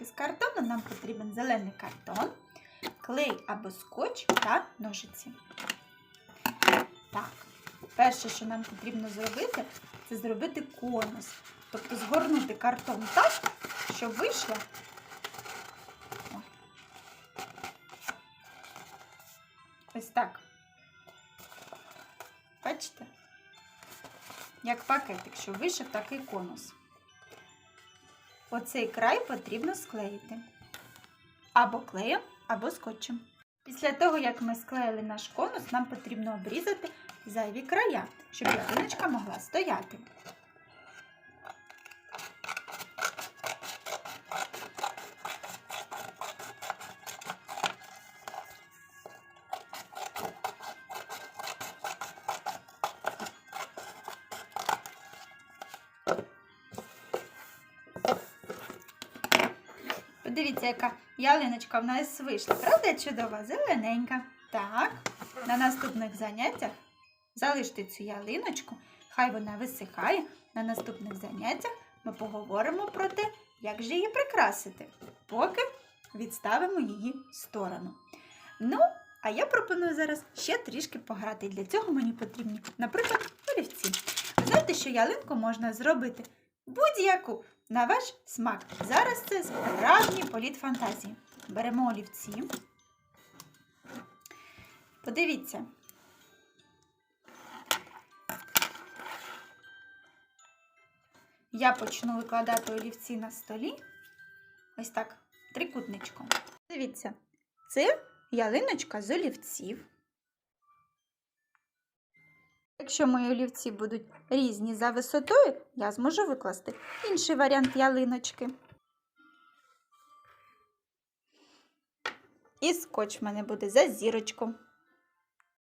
З картону нам потрібен зелений картон, клей або скотч та ножиці. Так, перше, що нам потрібно зробити, це зробити конус. Тобто згорнути картон так, щоб вийшло. Ось так. Бачите? Як пакетик, щоб вийшов такий конус. Оцей край потрібно склеїти. Або клеєм, або скотчем. Після того, як ми склеїли наш конус, нам потрібно обрізати зайві края, щоб ялиночка могла стояти. Подивіться, яка ялиночка в нас вийшла. Правда чудова? Зелененька. Так, на наступних заняттях залиште цю ялиночку, хай вона висихає. На наступних заняттях ми поговоримо про те, як же її прикрасити, поки відставимо її в сторону. Ну, а я пропоную зараз ще трішки пограти. Для цього мені потрібні, наприклад, олівці. Знаєте, що ялинку можна зробити будь-яку на ваш смак. Зараз це справжній політ фантазії. Беремо олівці. Подивіться. Я почну викладати олівці на столі. Ось так, трикутничком. Дивіться, це ялиночка з олівців. Якщо мої олівці будуть різні за висотою, я зможу викласти інший варіант ялиночки. І скотч в мене буде за зірочку.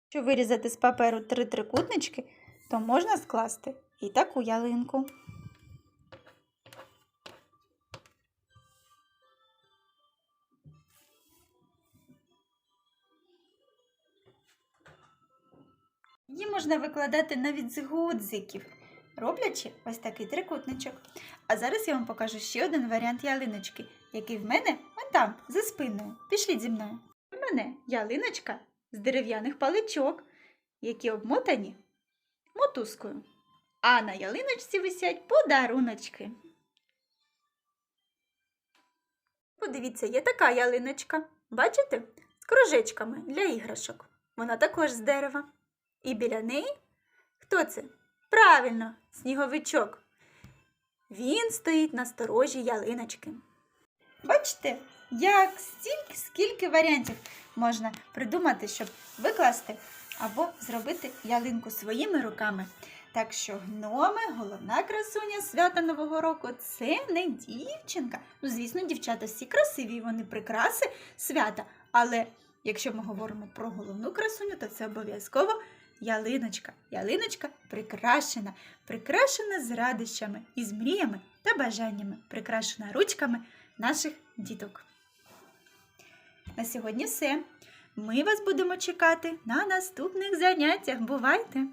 Якщо вирізати з паперу три трикутнички, то можна скласти і таку ялинку. Її можна викладати навіть з гудзиків, роблячи ось такий трикутничок. А зараз я вам покажу ще один варіант ялиночки, який в мене он там, за спиною. Пішліть зі мною. У мене ялиночка з дерев'яних паличок, які обмотані мотузкою. А на ялиночці висять подаруночки. Подивіться, є така ялиночка. Бачите? З кружечками для іграшок. Вона також з дерева. І біля неї хто це? Правильно, сніговичок. Він стоїть на сторожі ялиночки. Бачите, як стільки, скільки варіантів можна придумати, щоб викласти або зробити ялинку своїми руками. Так що гноми, головна красуня свята Нового року це не дівчинка. Ну, звісно, дівчата всі красиві, вони прикраси свята. Але якщо ми говоримо про головну красуню, то це обов'язково ялиночка. Ялиночка прикрашена, прикрашена з радощами і з мріями та бажаннями, прикрашена ручками наших діток. На сьогодні все. Ми вас будемо чекати на наступних заняттях. Бувайте!